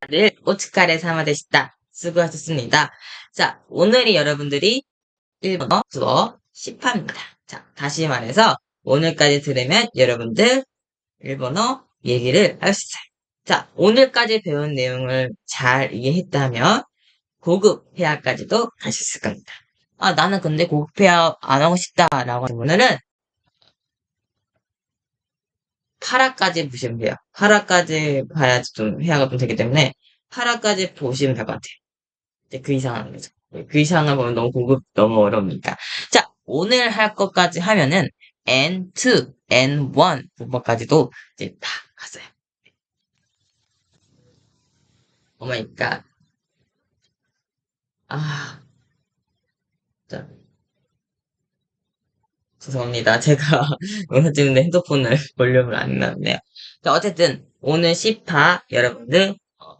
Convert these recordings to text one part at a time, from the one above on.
다들 오츠카레 사마데시다. 수고하셨습니다. 자, 오늘이 여러분들이 일본어 수업 10화입니다. 자, 다시 말해서 오늘까지 들으면 여러분들 일본어 얘기를 할 수 있어요. 자, 오늘까지 배운 내용을 잘 이해했다면 고급 회화까지도 갈수 있을 겁니다. 아, 나는 근데 고급 회화 안 하고 싶다라고 하는 분들은 8화까지 보시면 돼요. 8화까지 봐야지 좀 회화가 좀 되기 때문에 8화까지 보시면 될 것 같아요. 이제 그 이상은 거죠. 그 이상을 보면 너무 고급, 너무 어려우니까. 자, 오늘 할 것까지 하면은 N2, N1 부분까지도 이제 다 갔어요. 오마이갓. 아, 자. 죄송합니다. 제가 영상 찍는데 핸드폰을 볼륨을 안. 자, 어쨌든 오늘 10화 여러분들 어,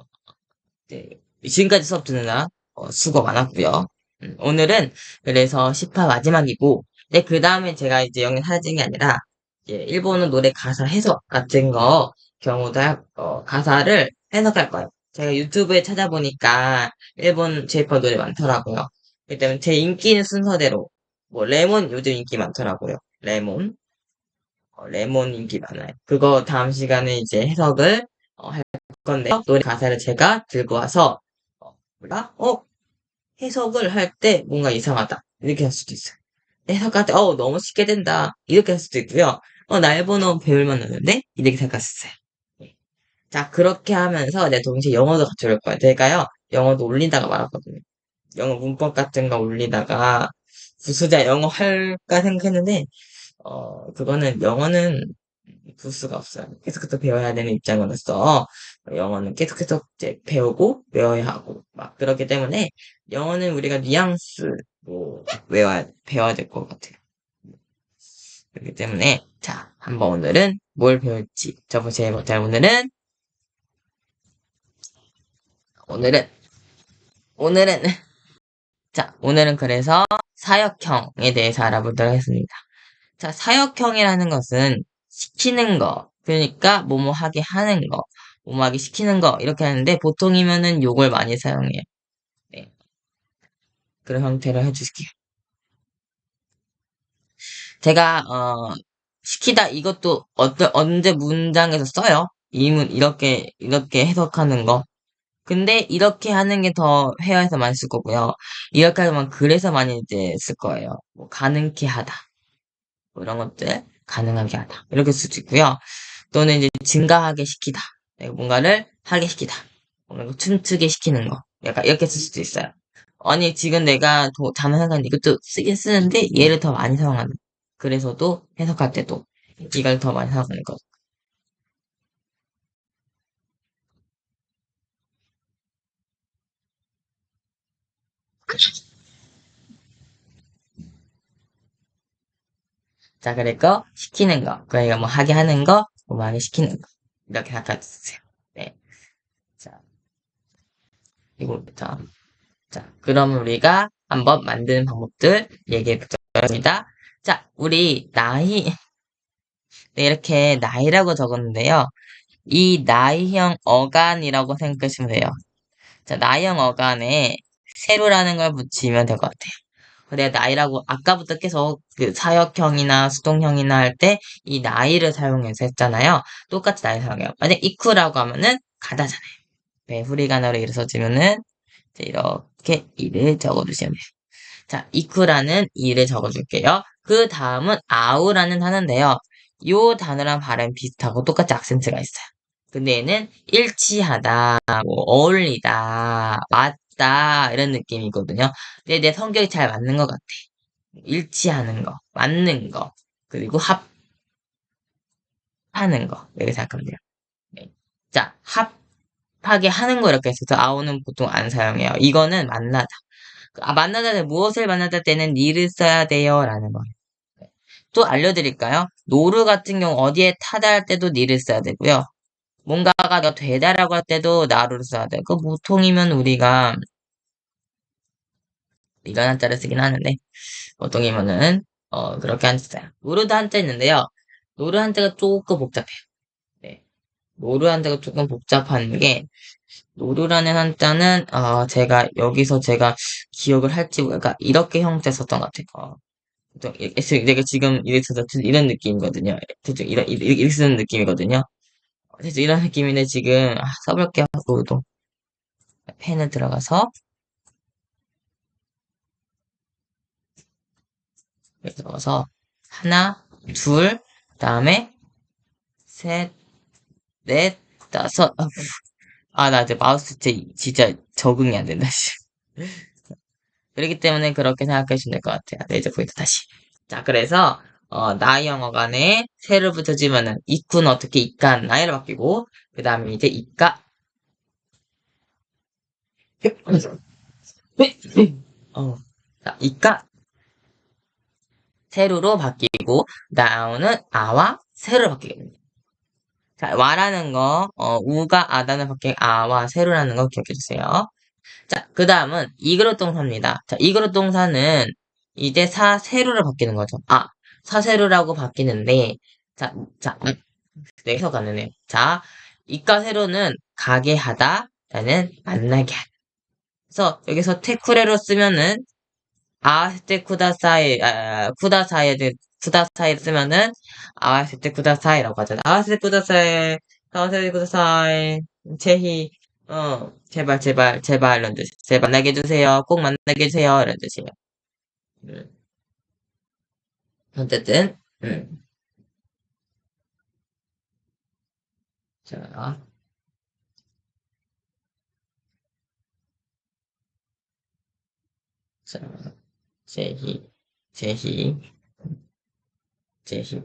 네, 지금까지 수업 듣느라 어, 수고 많았고요. 음, 오늘은 그래서 10화 마지막이고 네, 그 다음에 제가 이제 영상 사진 게 아니라 이제 일본어 노래 가사 해석 같은 거 경우도 할- 어, 가사를 해석할 거예요. 제가 유튜브에 찾아보니까 일본 제이팝 노래 많더라고요. 그렇기 때문에 제 인기 있는 순서대로 뭐 레몬 요즘 인기 많더라고요. 레몬. 어, 레몬 인기 많아요. 그거 다음 시간에 이제 해석을 어, 할 건데 노래 가사를 제가 들고 와서 어, 우리가 어 해석을 할 때 뭔가 이상하다 이렇게 할 수도 있어요. 해석할 때 어 너무 쉽게 된다 이렇게 할 수도 있고요. 어나 일본어 배울만 하는데 이렇게 생각할 수 있어요. 네. 자 그렇게 하면서 내 동시에 영어도 같이 올 거예요. 제가요 영어도 올리다가 말았거든요. 영어 문법 같은 거 올리다가 부수자 영어 할까 생각했는데 어 그거는 영어는 부수가 없어요. 계속해서 배워야 되는 입장으로서 영어는 계속해서 이제 배우고 외워야 하고 막 그렇기 때문에 영어는 우리가 뉘앙스로 외워야 배워야 될 것 같아요. 그렇기 때문에 자 한번 오늘은 뭘 배울지 저보세요 못할 오늘은 오늘은 오늘은 자 오늘은 그래서 사역형에 대해서 알아보도록 하겠습니다. 자 사역형이라는 것은 시키는 거 그러니까 뭐뭐 하게 하는 거 뭐뭐 하게 시키는 거 이렇게 하는데 보통이면은 욕을 많이 사용해요. 네. 그런 형태로 해주실게요. 제가 어 시키다 이것도 어떤 언제 문장에서 써요. 이문 이렇게 이렇게 해석하는 거. 근데 이렇게 하는 게 더 회화에서 많이 쓸 거고요. 이렇게 하면 글에서 많이 이제 쓸 거예요. 뭐 가능케 하다. 뭐 이런 것들 가능하게 하다. 이렇게 쓸 수 있고요. 또는 이제 증가하게 시키다. 내가 뭔가를 하게 시키다. 뭔가 춤추게 시키는 거. 약간 이렇게 쓸 수도 있어요. 아니 지금 내가 도, 단어 생각하는데 이것도 쓰긴 쓰는데 얘를 더 많이 사용하는. 그래서도 해석할 때도 이걸 더 많이 사용하는 거. 자, 그리고 시키는 거. 그러니까 뭐 하게 하는 거, 뭐 많이 시키는 거. 이렇게 생각해주세요. 네. 자, 이거부터. 자, 그럼 우리가 한번 만드는 방법들 얘기해 보겠습니다. 자, 우리 나이, 네, 이렇게 나이라고 적었는데요. 이 나이형 어간이라고 생각하시면 돼요. 자, 나이형 어간에 세로라는 걸 붙이면 될 것 같아요. 내가 나이라고 아까부터 계속 그 사역형이나 수동형이나 할 때 이 나이를 사용해서 했잖아요. 똑같이 나이 사용해요. 만약 이쿠라고 하면은 가다잖아요. 네, 후리가나로 써주면은 이렇게 이를 적어주시면 돼요. 자, 이쿠라는 이를 적어줄게요. 그 다음은 아우라는 단어인데요. 요 단어랑 발음 비슷하고 똑같이 악센트가 있어요. 근데 얘는 일치하다, 뭐 어울리다, 맞 다 이런 느낌이거든요. 근데 내 성격이 잘 맞는 것 같아. 일치하는 거, 맞는 거, 그리고 합하는 거 이렇게 생각하면 돼요. 네. 자, 합하게 하는 거 이렇게 해서 아우는 보통 안 사용해요. 이거는 만나다. 아, 만나다 무엇을 만나다 때는 니를 써야 돼요 라는 거예요. 네. 또 알려드릴까요? 노루 같은 경우 어디에 타다 할 때도 니를 써야 되고요. 뭔가가 더 되다라고 할 때도 나루를 써야 돼. 그 보통이면 우리가 이런 한자를 쓰긴 하는데 보통이면은 어 그렇게 한자 써요. 노르도 한자 있는데요. 노르 한자가 조금 복잡해요. 네. 노르 한자가 조금 복잡한 게, 노르라는 한자는, 어, 제가, 여기서 제가 기억을 할지, 그러니까, 이렇게 형태 썼던 것 같아요. 어, 이- 내가 지금 이렇게 써서 이런 느낌이거든요. 대충 이런, 이렇게 쓰는 느낌이거든요. 대충 이런 느낌인데 지금, 아, 써볼게요. 노르도. 펜을 들어가서, 들어가서, 하나, 둘, 다음에, 셋, 넷, 다섯, 아, 아, 나 이제 마우스 진짜, 적응이 안 된다, 씨. 그렇기 때문에 그렇게 생각하시면 될 것 같아요. 레이저 포인트 다시. 자, 그래서, 어, 나 영어관에 새를 붙여주면은, 이쿠는 어떻게 이까, 나이로 바뀌고, 그 다음에 이제 이까, 어, 자, 이까, 세루로 바뀌고, 나오는 아와 세루로 바뀌게 됩니다. 자, 와라는 거, 어, 우가 아다는 바뀌게 아와 세루라는 거 기억해 주세요. 자, 그 다음은 이그릇 동사입니다. 자, 이그릇 동사는 이제 사 세로로 바뀌는 거죠. 아, 사세로라고 바뀌는데, 자, 자, 음, 네, 해석 안 되네요. 자, 이과 세로는 가게 하다, 라는 만나게 하다. 그래서 여기서 테쿠레로 쓰면은, 아세테 쿠다사이, 아, 쿠다사이, 쿠다사이 쓰면은, 아세테 쿠다사이라고 하잖아. 아세테 쿠다사이, 아세테 쿠다사이, 제히, 어, 제발, 제발, 제발, 이런 뜻. 제발 만나게 해주세요. 꼭 만나게 해주세요. 이런 뜻이에요. 음. 어쨌든, 음. 자, 자, 제희, 제희, 제희.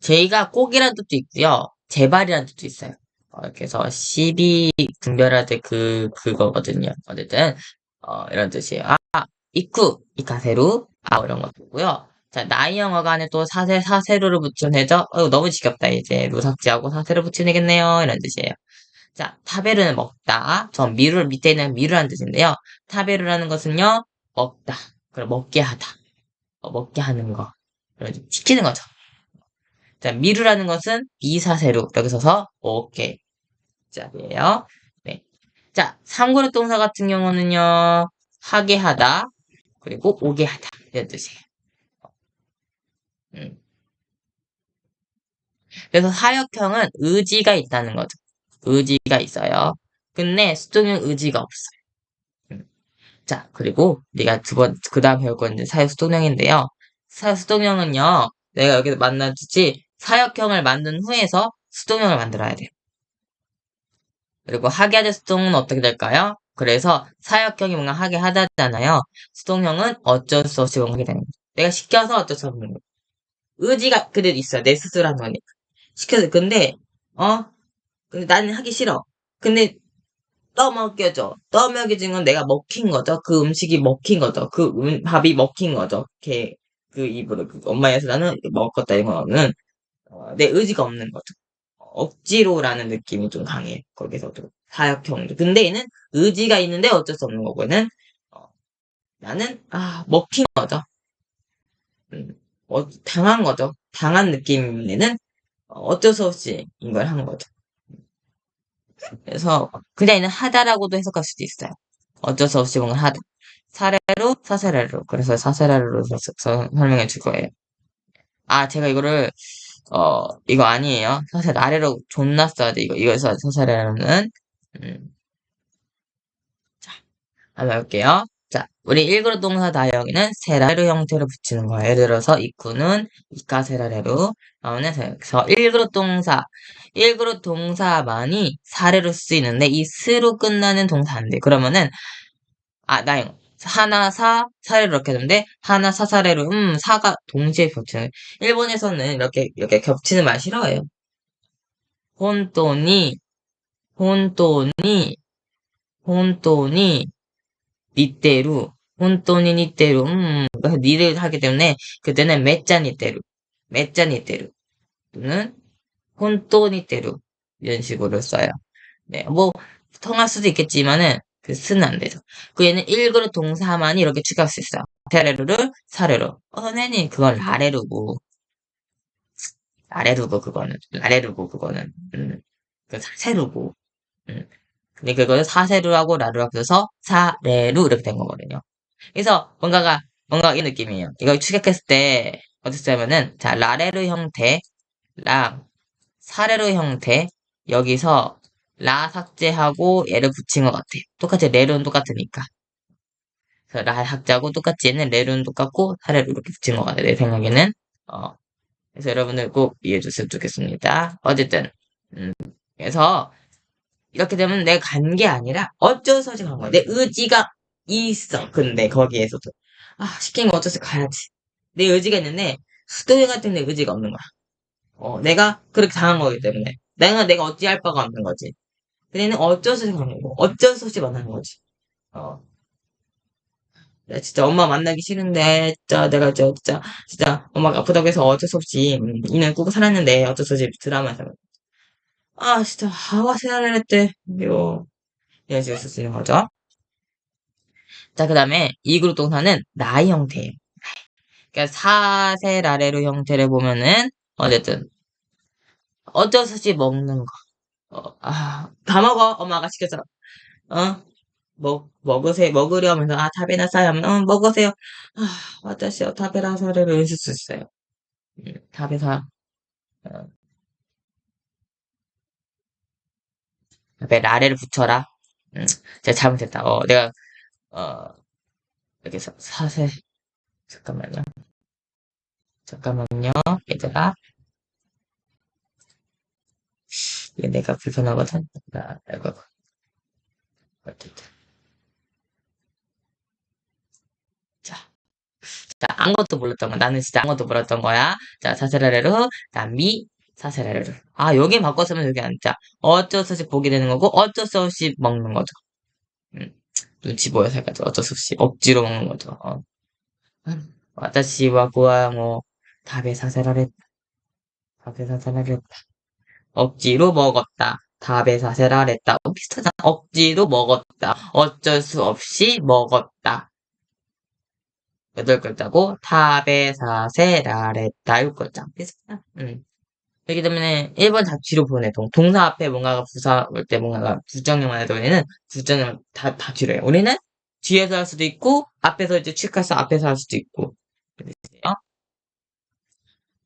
제희가 꼭이라는 뜻도 있고요. 제발이라는 뜻도 있어요. 어, 그래서 12 분별할 때 그, 그거거든요. 어쨌든, 어, 이런 뜻이에요. 아, 이쿠, 이카세루, 아, 이런 것도고요. 자, 나이 영어가 안에 또 사세, 사세루를 붙여내죠? 어, 너무 지겹다, 이제. 루삭지하고 사세루 붙여내겠네요. 이런 뜻이에요. 자, 타베르는 먹다. 전 미루, 밑에 있는 미루라는 뜻인데요. 타베르라는 것은요, 먹다. 그럼 먹게 하다. 어, 먹게 하는 거. 시키는 거죠. 자, 미루라는 것은 비사세루. 여기 서서 오케이. 자이에요. 네. 자, 삼그릇 동사 같은 경우는요, 하게 하다, 그리고 오게 하다. 이런 뜻이에요. 음. 그래서 사역형은 의지가 있다는 거죠. 의지가 있어요. 근데 수동형 의지가 없어요. 음. 자, 그리고 우리가 두 번, 그 다음 배울 건 이제 사역 수동형인데요. 사역 수동형은요, 내가 여기서 만나주지, 사역형을 만든 후에서 수동형을 만들어야 돼요. 그리고 하게 하다 수동은 어떻게 될까요? 그래서 사역형이 뭔가 하게 하다잖아요. 수동형은 어쩔 수 없이 뭔가 하게 되는 거죠. 내가 시켜서 어쩔 수 없는 거죠. 의지가 그대로 있어요. 내 스스로 하는 거니까. 시켜서 근데 어? 근데 나는 하기 싫어. 근데 떠먹여줘. 떠먹여진 건 내가 먹힌 거죠. 그 음식이 먹힌 거죠. 그 음, 밥이 먹힌 거죠. 이렇게 그 입으로 그 엄마에서 나는 먹었다 이거는 어, 내 의지가 없는 거죠. 억지로라는 느낌이 좀 강해요. 거기서도 사역형도. 근데 얘는 의지가 있는데 어쩔 수 없는 거고는 어, 나는 아 먹힌 거죠. 음, 어, 당한 거죠. 당한 느낌에는 어쩔 수 없이 이걸 한 거죠. 그래서 그냥 얘는 하다라고도 해석할 수도 있어요. 어쩔 수 없이 뭔가 하다. 사례로 사세례로 그래서 사세례로 설명해 줄 거예요. 아 제가 이거를 어 이거 아니에요. 사실 아래로 존나 써야 돼 이거 이거서 사세례로는 음. 자 한번 해볼게요. 자 우리 일그릇 동사 다여기는 세라레로 형태로 붙이는 거예요. 예를 들어서 이쿠는 이카 세라레로 나오는 그래서 일그릇 동사 1그룹 동사만이 사례로 쓰이는데 이 스로 끝나는 동사 안 돼. 그러면은 아, 나영 하나 사 사례로 이렇게 되는데 하나 사 사례로 음 사가 동시에 겹치는 일본에서는 이렇게 이렇게 겹치는 말 싫어해요. 혼돈이 혼돈이 혼돈이 니테루 혼돈이 니테루 음 니를 하기 때문에 그때는 메짜 니테루 메짜 니테루 또는 혼돈이테루 이런 식으로 써요. 네, 뭐 통할 수도 있겠지만은 그 쓰는 안 되죠. 그 얘는 1그룹 동사만 이렇게 추가할 수 있어요. 테레루를 사례로. 어, 선생님 그건 라레루고 라레루고 그거는 라레루고 그거는 음. 그 사세루고. 음. 근데 그거를 사세루하고 라루 합쳐서 사레루 이렇게 된 거거든요. 그래서 뭔가가 뭔가 이 느낌이에요. 이거 추격했을 때 어땠냐면은 자 라레루 형태랑 사레루 형태 여기서 라 삭제하고 얘를 붙인 것 같아요. 똑같이 레루는 똑같으니까. 그래서 라 삭제하고 똑같이 얘는 레루는 똑같고 사레루 이렇게 붙인 것 같아요. 내 생각에는. 어. 그래서 여러분들 꼭 이해해 주셨으면 좋겠습니다. 어쨌든 음, 그래서 이렇게 되면 내가 간 게 아니라 어쩔 수 없이 간 거야. 내 의지가 있어. 근데 거기에서도 아 시킨 거 어쩔 수 가야지. 내 의지가 있는데 수도회 같은 데 의지가 없는 거야. 어, 내가 그렇게 당한 거기 때문에 내가 내가 어찌할 바가 없는 거지. 근데는 어쩔 수 없이 간 거고 어쩔 수 없이 만나는 거지. 어. 나 진짜 엄마 만나기 싫은데 진짜 내가 저 진짜 진짜 엄마가 아프다고 해서 어쩔 수 없이 음, 이년 꾸고 살았는데 어쩔 수 없이 드라마에서 아 이거 이런 식으로 있는 거죠. 자, 그 다음에 이 그룹 동사는 나의 형태예요. 그러니까 사셀 아래로 형태를 보면은 어쨌든 어쩔 수 없이 먹는 거. 어, 아, 다 먹어. 엄마가 시켜서. 어? 먹, 먹으세요. 먹으려면서, 아, 타베나사이 하면, 어, 먹으세요. 아, 와타시오 타베라사를 외실 수 있어요. 음, 타베사. 어. 앞에 라레를 붙여라. 음, 제가 잘못했다. 어, 내가, 어, 이렇게 사, 사세. 잠깐만요. 잠깐만요. 얘들아. 이게 내가 불편하거든. 나, 이거. 어쨌든. 자. 자, 아무것도 몰랐던 거. 나는 진짜 아무것도 몰랐던 거야. 자, 사세라레루, 남미, 사세라를. 아, 여기 바꿨으면 여기 앉자. 어쩔 수 없이 보게 되는 거고, 어쩔 수 없이 먹는 거죠. 음, 눈치 보여서 해가지 어쩔 수 없이 억지로 먹는 거죠. 어. 음, 와다시와 구와 뭐, 답에 사세라를 했다. 답에 사세라를 했다. 억지로 먹었다. 답에 사세라를 했다. 어, 뭐 비슷하다. 억지로 먹었다. 어쩔 수 없이 먹었다. 여덟 글자고, 답에 사세라를 했다. 육 글자. 비슷하다. 음. 그렇기 때문에 1번 다 뒤로 보내. 동, 동사 앞에 뭔가가 부사 올 때 뭔가가 부정형만 해도 우리는 부정형 다, 다 뒤로 해. 우리는 뒤에서 할 수도 있고 앞에서 이제 취직해서 앞에서 할 수도 있고. 그랬어요.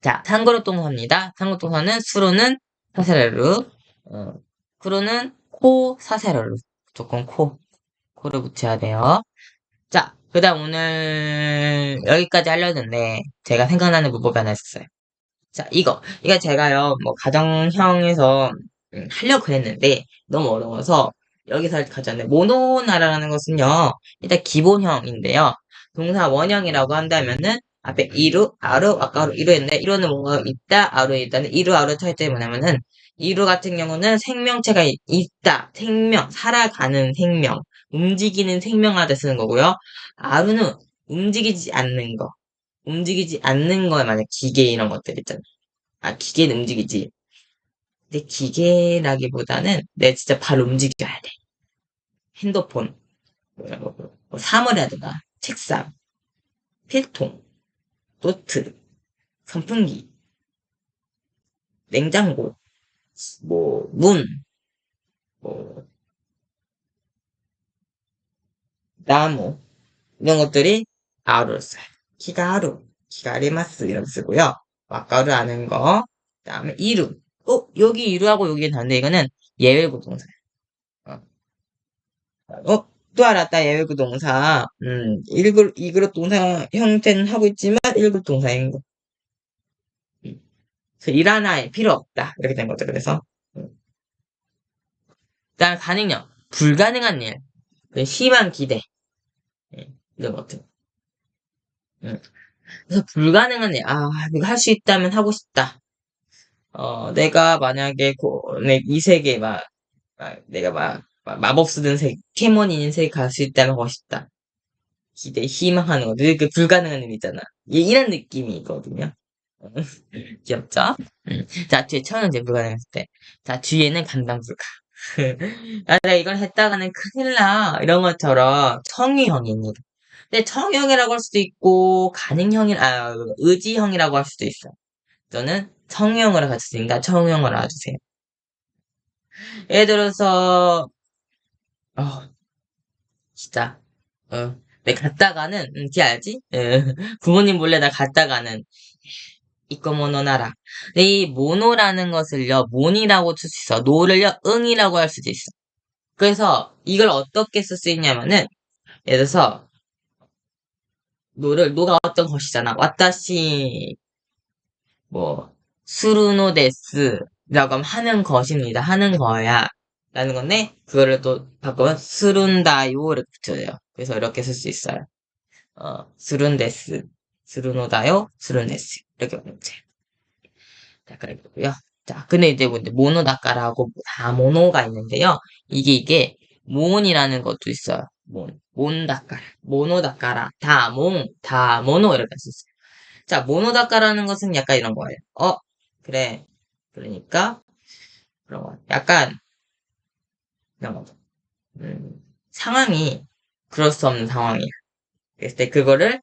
자, 상고로 동사입니다. 상고로 동사는 수로는 사세라루, 어, 크루는 코 사세라루. 무조건 코. 코를 붙여야 돼요. 자, 그 다음 오늘 여기까지 하려는데 제가 생각나는 문법이 하나 있었어요. 자, 이거. 이거 제가요, 뭐, 가정형에서 음, 하려고 그랬는데 너무 어려워서 여기서 가져왔는데 모노나라라는 것은요, 일단 기본형인데요. 동사 원형이라고 한다면은 앞에 이루, 아루, 아까 아루, 이루였는데 이루는 뭔가 있다, 아루 있다는 이루, 아루 차이점이 뭐냐면은 이루 같은 경우는 생명체가 있, 있다, 생명, 살아가는 생명, 움직이는 생명하다 쓰는 거고요. 아루는 움직이지 않는 거, 움직이지 않는 거에 만약 기계 이런 것들 있잖아. 아, 기계는 움직이지. 근데 기계라기보다는 내 진짜 발 움직여야 돼. 핸드폰, 뭐, 사물이라든가, 책상, 필통, 노트, 선풍기, 냉장고, 뭐, 문, 뭐, 나무, 이런 것들이 아루를 써요. 키가 아리마스 이런 쓰고요. 와까루 아는 거. 그 다음에 이루. 어, 여기 이루하고 여기 다른데 이거는 예외구 동사예요. 어, 어, 또 알았다, 예외구 동사. 음, 1그룹, 2그룹 동사 형태는 하고 있지만 1그룹 동사인 거. 음. 그래서 일 하나에 필요 없다. 이렇게 된 거죠. 그래서. 음. 그 다음 가능력. 불가능한 일. 그 희망, 기대. 예, 이런 것들. 음. 그래서 불가능한 일. 아, 이거 할수 있다면 하고 싶다. 어, 내가 만약에 고, 네, 이 세계 막, 막 내가 막, 막 마법 쓰던 세계, 캐몬인 세계 갈 수 있다면 하고 싶다. 기대, 희망하는 거. 늘그 불가능한 일 있잖아. 이- 이런 느낌이거든요. 귀엽죠? 음. 자, 뒤에 처음은 이제 불가능했을 때. 자, 뒤에는 간단불가. 아, 내가 이걸 했다가는 큰일 나. 이런 것처럼 청유형입니다. 근데 청유형이라고 할 수도 있고, 가능형이, 아, 의지형이라고 할 수도 있어요. 저는 청유형으로 가르쳤으니까 청유형으로 알아주세요. 예를 들어서, 어, 진짜, 어, 내 갔다가는, 응, 걔 알지? 예, 부모님 몰래 나 갔다가는, 이거 모노나라. 근데 이 모노라는 것을요, 몬이라고 쓸 수 있어. 노를요, 응이라고 할 수도 있어. 그래서 이걸 어떻게 쓸 수 있냐면은, 예를 들어서, 노를, 노가 어떤 것이잖아. 와타시, 뭐, 수루노 데스, 라고 하면 하는 것입니다. 하는 거야. 라는 건데, 그거를 또 바꾸면, 스룬다요, 이렇게 붙여요. 그래서 이렇게 쓸 수 있어요. 어, 스룬데스, 스루노다요, 스룬데스. 이렇게 돼요. 자, 그리고요. 자, 근데 이제 뭐, 모노다카라고 다 모노가 있는데요. 이게, 이게, 몬이라는 것도 있어요. 몬. 몬다카라. 모노다카라. 다몬. 다모노. 이렇게 썼어요. 자, 모노다카라는 것은 약간 이런 거예요. 어, 그래. 그러니까, 그런 거. 약간, 이런 거. 음, 상황이 그럴 수 없는 상황이야. 그랬을 때 그거를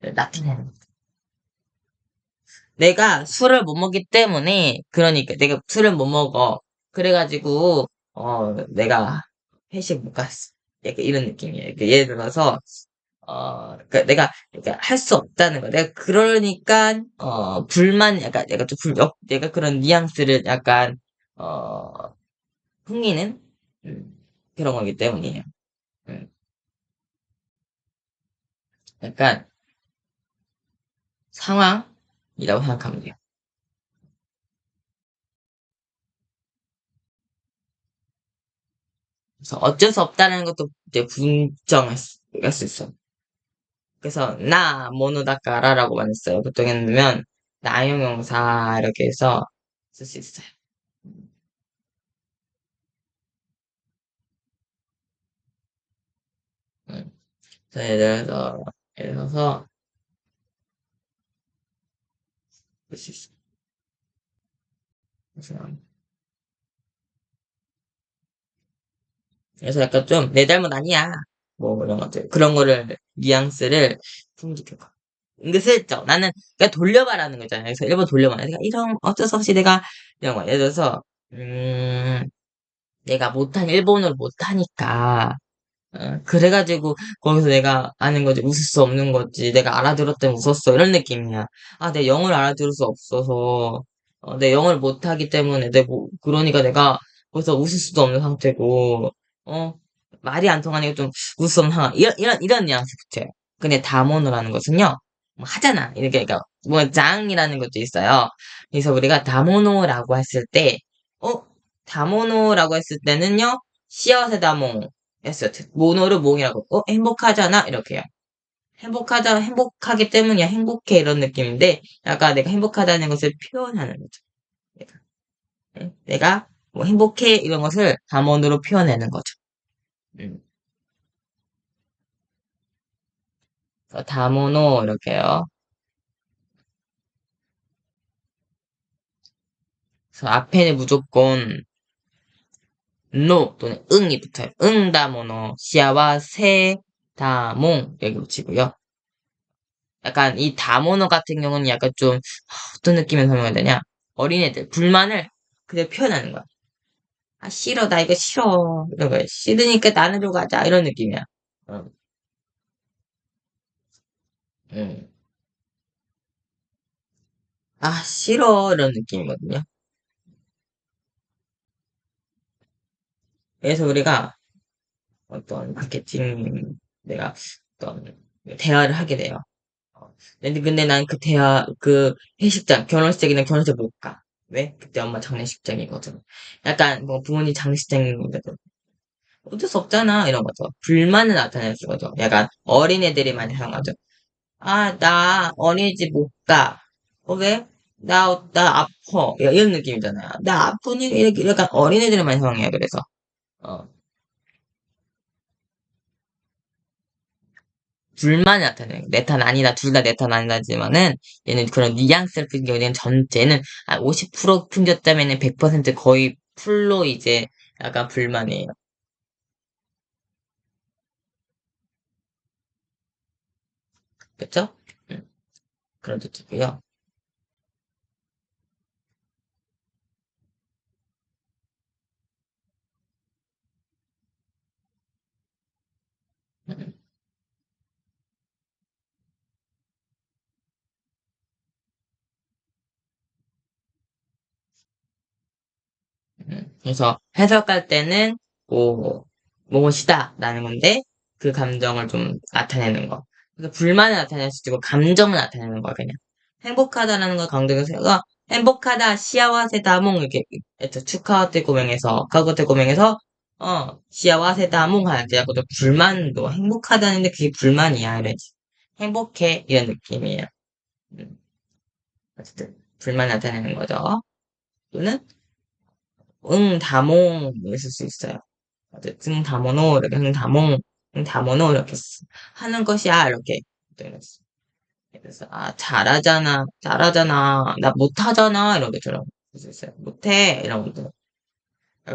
나타내는 거야. 내가 술을 못 먹기 때문에, 그러니까 내가 술을 못 먹어. 그래가지고, 어, 내가 회식 못 갔어. 약간 이런 느낌이에요. 그러니까 예를 들어서, 어, 그러니까 내가, 그러니까 할 수 없다는 거. 내가 그러니까, 어, 불만, 약간, 내가 좀 불, 역, 내가 그런 뉘앙스를 약간, 어, 풍기는, 음, 그런 거기 때문이에요. 음, 약간, 상황이라고 생각하면 돼요. 그래서 어쩔 수 없다는 것도 이제 분정할 수, 할수 있어. 그래서 나 모노다까라라고 만 했어요. 보통에는 나용 용사 이렇게 해서 쓸 수 있어요. 음. 그래서 예를 들어서 예를 들어서 쓸 수 있어요. 그래서 그래서 약간 좀 내 잘못 아니야. 뭐 이런 것들 그런 거를 뉘앙스를 풍기켜가. 은근슬쩍 나는 그냥 돌려봐라는 거잖아요. 그래서 일본 돌려봐. 내가 이런 어쩔 수 없이 내가 이런 거 예를 들어서 음 내가 못한 일본어를 못하니까 어, 그래가지고 거기서 내가 아는 거지 웃을 수 없는 거지 내가 알아들었더니 웃었어 이런 느낌이야 아 내 영어를 알아들을 수 없어서 어, 내 영어를 못하기 때문에 내 뭐, 그러니까 내가 거기서 웃을 수도 없는 상태고 어 말이 안 통하니까 좀 상황 이런 이런 이런 뉘앙스 붙여요 근데 다모노라는 것은요 뭐 하잖아 이렇게 그러니까 뭐 장이라는 것도 있어요 그래서 우리가 다모노라고 했을 때 어? 다모노라고 했을 때는요 시어세다몽 했어요. 모노를 몽이라고. 어, 행복하잖아? 이렇게요. 행복하다, 행복하기 때문이야. 행복해. 이런 느낌인데, 약간 내가 행복하다는 것을 표현하는 거죠. 내가. 응? 내가 뭐 행복해. 이런 것을 담원으로 표현하는 거죠. 음. 그래서 다모노, 이렇게요. 그래서 앞에는 무조건 노 또는 응이 붙어요. 응다모노, 시아와 세, 다몽, 여기 붙이고요. 약간 이 다모노 같은 경우는 약간 좀 어떤 느낌을 설명해야 되냐? 어린애들 불만을 그대로 표현하는 거야. 아 싫어 나 이거 싫어 이런 거야. 싫으니까 나는로 가자 이런 느낌이야. 어, 음. 아 싫어 이런 느낌이거든요. 그래서 우리가 어떤 마케팅 내가 어떤 대화를 하게 돼요. 어, 근데, 난 그 대화, 그 회식장, 결혼식장이나 결혼식 못 가. 왜? 그때 엄마 장례식장이거든. 약간 뭐 부모님 장례식장이거든. 어쩔 수 없잖아. 이런 거죠. 불만을 나타낼 수 거죠. 약간 어린애들이 많이 사용하죠. 아, 나 어린이집 못 가. 어, 왜? 나, 나 아파. 이런 느낌이잖아요. 나 아프니? 이렇게 약간 어린애들이 많이 사용해요. 그래서. 어, 불만을 나타내요. 내탓 아니다, 둘 다내탓 아니다지만은, 얘는 그런 뉘앙스를 풍기고, 얘는 전체는, 한50% 풍겼다면은 100% 거의 풀로 이제 약간 불만이에요. 그쵸? 음, 그런 뜻이고요. 그래서 해석할 때는 뭐 무엇이다 라는 건데 그 감정을 좀 나타내는 거. 그래서 불만을 나타낼 수도 있고 감정을 나타내는 거야 그냥. 행복하다라는 걸 강조해서 행복하다 시아와세다 몽 이렇게 축하한테 고명해서 가고테 고명해서 어 시아와세다 몽 하는데 약간 또 불만도 행복하다는데 그게 불만이야 이러지. 행복해 이런 느낌이에요. 음. 어쨌든 불만 나타내는 거죠. 또는 응 다몽 있을 수 있어요. 어쨌든 다모노 이렇게 응 다몽 응 다모노 이렇게 쓰- 하는 것이야 이렇게 이랬어. 그래서 아 잘하잖아 잘하잖아 나 못하잖아 이런 것처럼 쓸수 있어요. 못해 이런 것들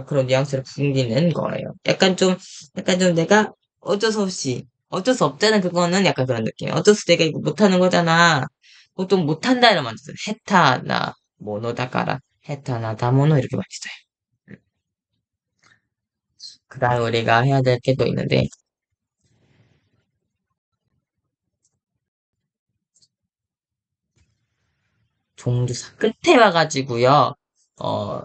그런 뉘앙스를 풍기는 거예요. 약간 좀 약간 좀 내가 어쩔 수 없이 어쩔 수 없잖아 그거는 약간 그런 느낌. 어쩔 수 내가 이거 못하는 거잖아. 보통 못한다 이러면. 해타나 모노다까라 해타나 다모노 이렇게 많이 써요. 그 다음 우리가 해야 될 게 또 있는데 종주사 끝에 와가지고요. 어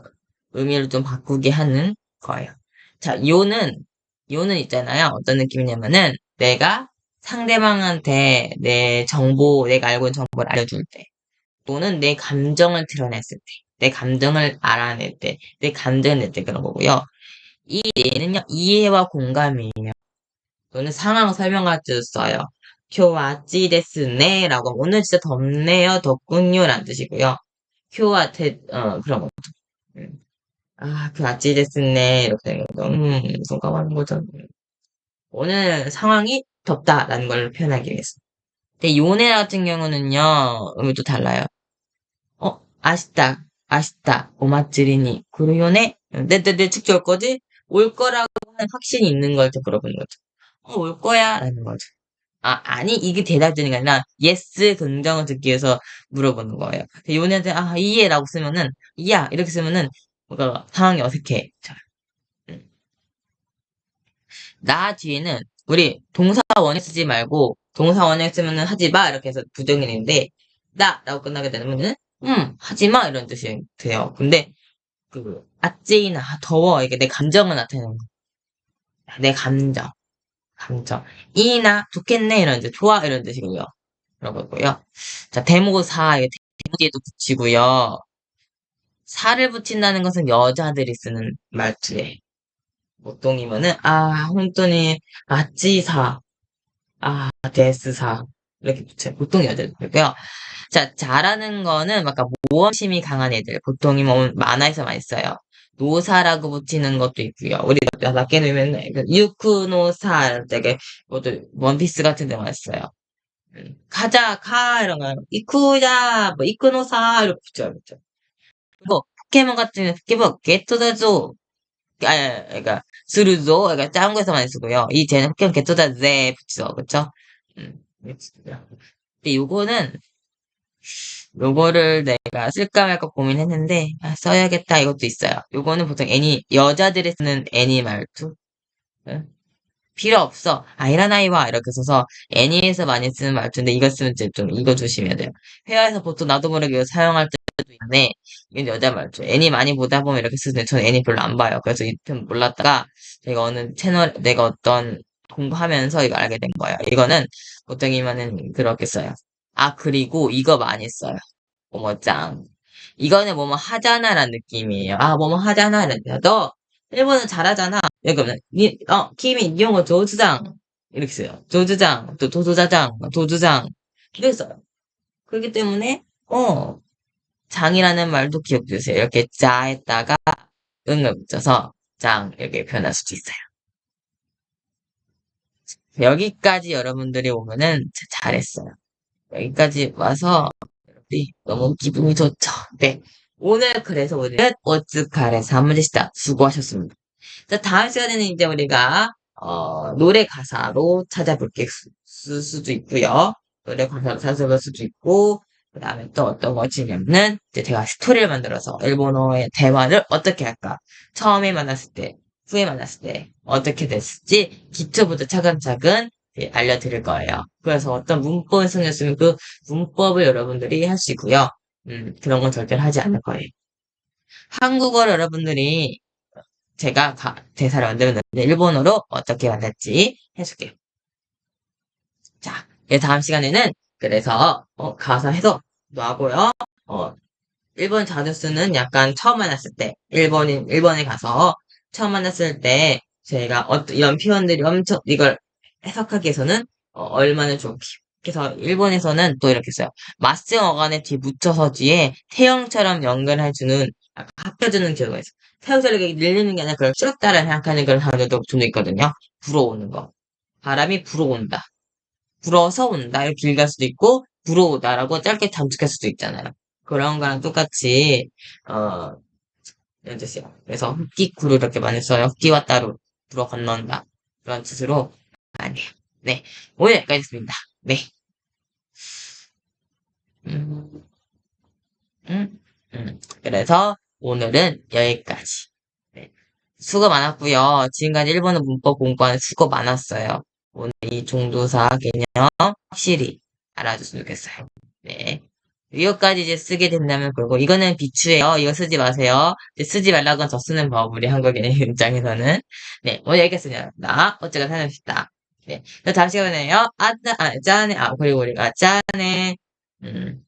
의미를 좀 바꾸게 하는 거예요. 자, 요는 요는 있잖아요. 어떤 느낌이냐면은 내가 상대방한테 내 정보, 내가 알고 있는 정보를 알려줄 때, 또는 내 감정을 드러냈을 때, 내 감정을 알아낼 때, 내 감정을 낼 때 그런 거고요. 이 예는요, 이해와 공감이에요. 또는 상황 설명할 때 써요. 교와 찌데스네 라고 오늘 진짜 덥네요, 덥군요 라는 뜻이고요. 교와 테, 어, 그런 거. 음. 아, 그 아찌 데스네 이렇게 되는 거. 음, 공감하는 거죠. 오늘 상황이 덥다라는 걸 표현하기 위해서. 근데 요네 같은 경우는요, 의미 또 달라요. 어, 오마츠리니, 그러요네? 내, 내, 내 직접 올 거지? 올 거라고 하는 확신이 있는 걸또 물어보는 거죠. 어, 올 거야? 라는 거죠. 아, 아니, 이게 대답되는 게 아니라, yes, 긍정을 듣기 위해서 물어보는 거예요. 요네한테, 아, 이해 라고 쓰면은, 이야, 이렇게 쓰면은, 뭔가 상황이 어색해. 자, 음. 나 뒤에는, 우리 동사 원형 쓰지 말고, 동사 원형 쓰면은 하지 마, 이렇게 해서 부정이있는데 나, 라고 끝나게 되면은, 음, 하지 마, 이런 뜻이 돼요. 근데, 그, 아찌나, 더워, 이게 내 감정을 나타내는 거. 내 감정. 감정. 이나, 좋겠네, 이런 뜻. 좋아, 이런 뜻이고요. 그런 거고요. 자, 대모사, 이게 대모에도 붙이고요. 사를 붙인다는 것은 여자들이 쓰는 말투에. 보통이면은, 아, 혼돈이, 아찌사, 아, 데스사. 이렇게. 보통 여자들이고요. 자, 잘하는 거는 약간 모험심이 강한 애들. 보통이면 만화에서 많이 써요. 노사라고 붙이는 것도 있고요. 우리 낮게 놓으면 유쿠노사 되게 뭐도 원피스 같은 데 많이 써요. 음, 가자, 가 이런 거 이쿠자, 뭐 이쿠노사 이렇게 붙여요. 그렇죠? 그리고 포켓몬 같은 포켓몬 게토다조 아, 그러니까 스루조 그러니까 작은 거에서 많이 쓰고요. 이 쟤는 포켓몬 게토다제 붙이죠. 그렇죠? 음, 근데 요거는 요거를 내가 쓸까 말까 고민했는데 아, 써야겠다 이것도 있어요. 요거는 보통 애니 여자들이 쓰는 애니 말투 응? 필요 없어 아이라나이와 이렇게 써서 애니에서 많이 쓰는 말투인데 이거 쓰면 좀 이거 조심해야 돼요. 회화에서 보통 나도 모르게 사용할 때도 있는데 이건 여자 말투. 애니 많이 보다 보면 이렇게 쓰는데 저는 애니 별로 안 봐요. 그래서 이 편 몰랐다가 제가 어느 채널 내가 어떤 공부하면서 이거 알게 된 거예요. 이거는 보통이면은 그렇게 써요. 아, 그리고 이거 많이 써요. 뭐뭐짱. 이거는 뭐뭐 하잖아라는 느낌이에요. 아, 뭐뭐 하잖아라는. 너 일본어 잘하잖아. 여기는 니, 어, 키미 일본어 조주장 이렇게 써요. 조주장, 또 도도자장, 도주장 이렇게 써요. 그렇기 때문에 어 장이라는 말도 기억주세요. 이렇게 자에다가 응을 붙여서 장 이렇게 표현할 수도 있어요. 여기까지 여러분들이 오면은 잘했어요. 여기까지 와서 우리 너무 기분이 좋죠. 네. 오늘 그래서 오늘은 오츠카레 사무지시다. 수고하셨습니다. 자, 다음 시간에는 이제 우리가 어, 노래 가사로 찾아볼게 쓸 수도 있고요. 노래 가사로 찾아볼 수도 있고 그 다음에 또 어떤 거지냐면은 이제 제가 스토리를 만들어서 일본어의 대화를 어떻게 할까 처음에 만났을 때 후에 만났을 때 어떻게 됐을지 기초부터 차근차근 예, 알려드릴 거예요. 그래서 어떤 문법이 생겼으면 그 문법을 여러분들이 하시고요. 음, 그런 건 절대 하지 않을 거예요. 한국어를 여러분들이 제가 가- 대사를 만들었는데 일본어로 어떻게 만들지 해줄게요. 자, 이 다음 시간에는 그래서 어, 가사 해서 놔고요. 어, 일본 자주 쓰는 약간 처음 만났을 때 일본인 일본에 가서 처음 만났을 때 제가 어떤 이런 표현들이 엄청 이걸 해석하기 위해서는 어, 얼마나 좀 깊- 그래서 일본에서는 또 이렇게 써요. 마스 어간에 뒤 붙여서 뒤에 태형처럼 연결해주는 약간 합쳐주는 경우가 있어요. 태형처럼 늘리는 게 아니라 그걸 쭉 따라 생각하는 그런 단어도 좀 있거든요. 불어오는 거. 바람이 불어온다. 불어서 온다. 이렇게 할 수도 있고, 불어오다라고 짧게 단축할 수도 있잖아요. 그런 거랑 똑같이, 어, 뜻이에요. 그래서 흡기구를 이렇게 많이 써요. 흡기와 따로 불어 건넌다. 그런 뜻으로 해요. 네. 오늘 여기까지 했습니다. 네. 음, 음, 음. 그래서 오늘은 여기까지. 네. 수고 많았고요. 지금까지 일본어 문법 공부하는 수고 많았어요. 오늘 이 종도사 개념 확실히 알아줬으면 좋겠어요. 네. 이거까지 이제 쓰게 된다면 그리고 이거는 비추예요. 이거 쓰지 마세요. 쓰지 말라고 저 쓰는 법 우리 한국인의 입장에서는 네 오늘 여기까지입니다. 어쩌가 살펴봅시다. 네. 그럼 다음 시간에요. 아, 아, 짠해. 아, 그리고 우리가 짠해. 음.